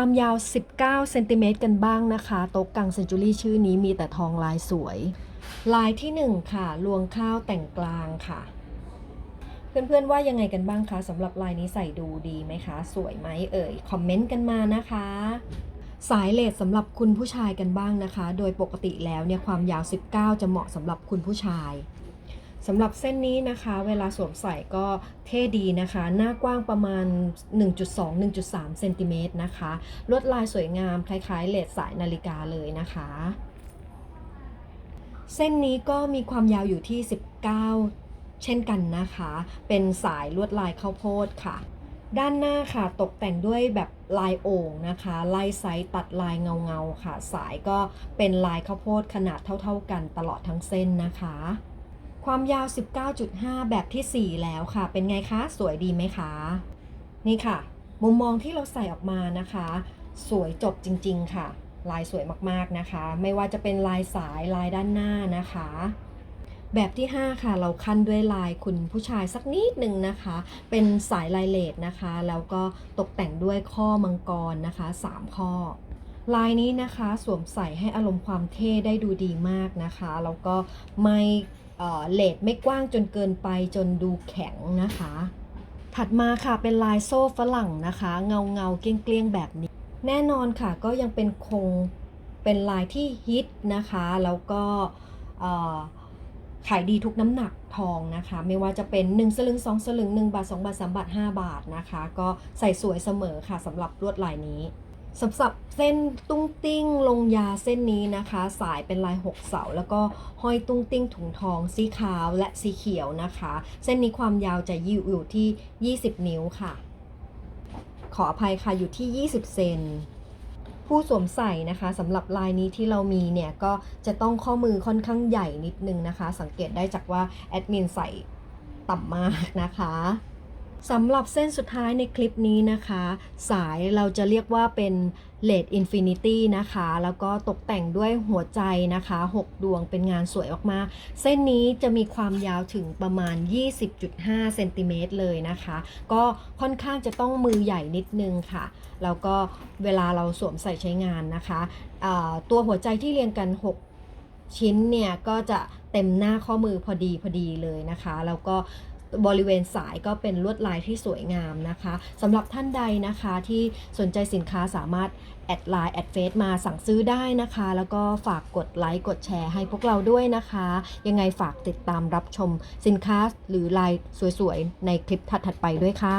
ความยาว 19 เซนติเมตรกันบ้างนะคะ โต๊ะกังเซนจูรี่ชื่อนี้มีแต่ทองลายสวย ลายที่ 1 ค่ะ ลวงข้าวแต่งกลางค่ะ เพื่อนๆว่ายังไงกันบ้างคะสำหรับลายนี้ใส่ดูดีไหมคะ สวยไหมเอ่ย คอมเมนต์กันมานะคะ สายเลดสำหรับคุณผู้ชายกันบ้างนะคะ โดยปกติแล้วเนี่ยความยาว 19 จะเหมาะสำหรับคุณผู้ชาย สำหรับเส้นนี้นะคะ เวลาสวมใส่ก็เท่ดีนะคะ หน้ากว้างประมาณ 1.2-1.3เซนติเมตรนะคะ ลวดลายสวยงามคล้ายๆเลดสายนาฬิกาเลยนะคะ เส้นนี้ก็มีความยาวอยู่ที่ 19 เช่นกันนะคะ เป็นสายลวดลายข้าวโพดค่ะ ด้านหน้าค่ะตกแต่งด้วยแบบลายโอ่งนะคะลายไซส์ตัดลายเงาๆค่ะ สายก็เป็นลายข้าวโพดขนาดเท่า ๆกันตลอดทั้งเส้นนะคะ ความยาว 19.5 แบบทีสี่ 4 แล้วค่ะ เป็นไงคะ สวยดีไหมคะ นี่ค่ะ มุมมองที่เราใส่ออกมานะคะ สวยจบจริง ๆ ค่ะ ลายสวยมากๆนะคะ ไม่ว่าจะเป็นลายสายลายด้านหน้านะคะ แบบที่ 5 ค่ะ เราขั้นด้วยลายคุณผู้ชายสักนิดหนึ่งนะคะ เป็นสายลายเลดนะคะ แล้วก็ตกแต่งด้วยข้อมังกรนะคะ 3 ข้อลายนี้นะคะสวมใส่ให้อารมณ์ความเท่ได้ดูดีมากนะคะ แล้วก็ไม่ เลดไม่กว้างจนเกินไปจนดูแข็งนะคะ ถัดมาค่ะเป็นลายโซ่ฝรั่งนะคะ เงาเงาเกลี้ยงเกลี้ยงๆแบบนี้ แน่นอนค่ะก็ยังเป็นคงเป็นลายที่ฮิตนะคะ แล้วก็ขายดีทุกน้ำหนักทองนะคะ ไม่ว่าจะเป็น 1 สลึง 2 สลึง 1 บาท 2 บาท 3 บาท 5 บาทนะคะ ก็ใส่สวยเสมอค่ะสำหรับลวดลายนี้ สำหรับเส้นตุ้งติ้งลงยาเส้นนี้นะคะ สายเป็นลาย6เสา แล้วก็ห้อยตุ้งติ้งถุงทองสีขาวและสีเขียวนะคะ เส้นนี้ความยาวจะอยู่ที่ 20 นิ้วค่ะ ขออภัยค่ะอยู่ที่ 20 เซนผู้สวมใส่นะคะสำหรับลายนี้ที่เรามีเนี่ยก็จะต้องข้อมือค่อนข้างใหญ่นิดนึงนะคะ สังเกตได้จากว่าแอดมินใส่ต่ำมากนะคะ สำหรับเส้นสุดท้ายในคลิปนี้นะคะ สายเราจะเรียกว่าเป็น LED Infinity นะคะ แล้วก็ตกแต่งด้วยหัวใจนะคะ 6 ดวงเป็นงานสวยมากๆเส้นนี้จะมีความยาวถึงประมาณ 20.5เซนติเมตรเลยนะคะ ก็ค่อนข้างจะต้องมือใหญ่นิดนึงค่ะ แล้วก็เวลาเราสวมใส่ใช้งานนะคะตัวหัวใจที่เรียงกัน 6ชิ้นเนี่ยก็จะเต็มหน้าข้อมือพอดีพอดีเลยนะคะ แล้วก็ บริเวณสายก็เป็นลวดลายที่สวยงามนะคะสำหรับท่านใดนะคะที่สนใจสินค้าสามารถแอดไลน์แอดเฟซมาสั่งซื้อได้นะคะ แล้วก็ฝากกดไลค์กดแชร์ให้พวกเราด้วยนะคะ ยังไงฝากติดตามรับชมสินค้าหรือลายสวยๆ ในคลิปถัดๆไปด้วยค่ะ